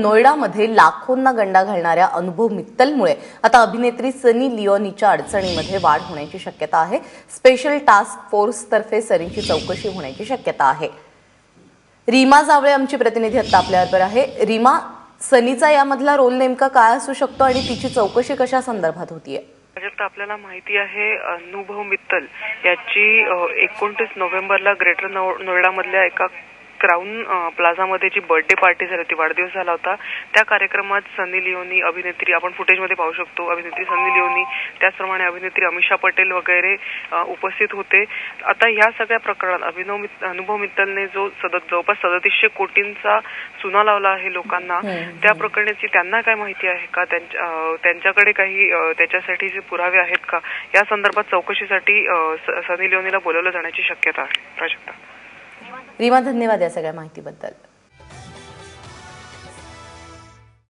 नोएडामध्ये लाखोंना गंडा घालणाऱ्या अनुभव मित्तलमुळे आता अभिनेत्री सनी लिओनीच्या अडचणीमध्ये वाढ होण्याची शक्यता आहे. स्पेशल टास्क फोर्स तर्फे सनीची चौकशी होण्याची शक्यता आहे. रीमा जावळे आमची प्रतिनिधी आता आपल्याबरोबर आहे. रीमा सनीचा यामधला रोल नेमका काय असू शकतो आणि तिची चौकशी कशा संदर्भात होतीये? आपल्याला माहिती आहे अनुभव मित्तल याची एकोणतीस नोव्हेंबरला ग्रेटर नोएडामधल्या एका क्राऊन प्लाझामध्ये जी बर्थडे पार्टी झाली होती वाढदिवस झाला होता त्या कार्यक्रमात सनी लिओनी अभिनेत्री आपण फुटेजमध्ये पाहू शकतो अभिनेत्री सनी लिओनी त्याचप्रमाणे अभिनेत्री अमिषा पटेल वगैरे उपस्थित होते. आता ह्या सगळ्या प्रकरणात अभिनव अनुभव मित्तलने जो सद जवळपास सदतीसशे कोटींचा चुना लावला आहे लोकांना त्या प्रकरणाची त्यांना काय माहिती आहे का? त्यांच्याकडे काही अ, त्याच्यासाठीचे पुरावे आहेत का? या संदर्भात चौकशीसाठी सनी लिओनीला बोलवलं जाण्याची शक्यता आहे. प्राजक्ता. रीमा धन्यवाद या सगळ्या माहितीबद्दल.